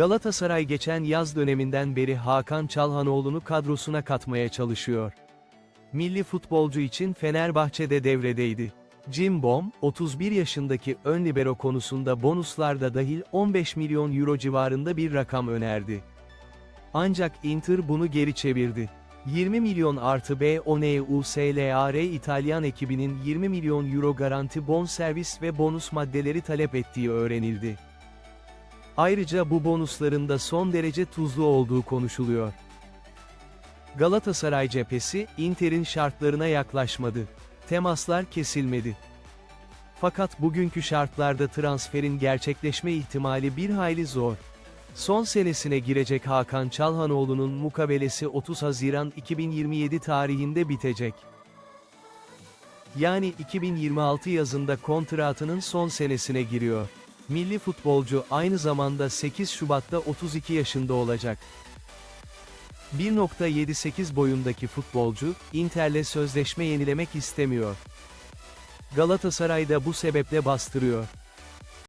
Galatasaray geçen yaz döneminden beri Hakan Çalhanoğlu'nu kadrosuna katmaya çalışıyor. Milli futbolcu için Fenerbahçe'de devredeydi. Jim Bom, 31 yaşındaki ön libero konusunda bonuslarda dahil 15 milyon euro civarında bir rakam önerdi. Ancak Inter bunu geri çevirdi. 20 milyon artı B ONEUSLAR İtalyan ekibinin 20 milyon euro garanti bonservis ve bonus maddeleri talep ettiği öğrenildi. Ayrıca bu bonusların da son derece tuzlu olduğu konuşuluyor. Galatasaray cephesi, Inter'in şartlarına yaklaşmadı. Temaslar kesilmedi. Fakat bugünkü şartlarda transferin gerçekleşme ihtimali bir hayli zor. Son senesine girecek Hakan Çalhanoğlu'nun mukabelesi 30 Haziran 2027 tarihinde bitecek. Yani 2026 yazında kontratının son senesine giriyor. Milli futbolcu aynı zamanda 8 Şubat'ta 32 yaşında olacak. 1.78 boyundaki futbolcu, Inter'le sözleşme yenilemek istemiyor. Galatasaray da bu sebeple bastırıyor.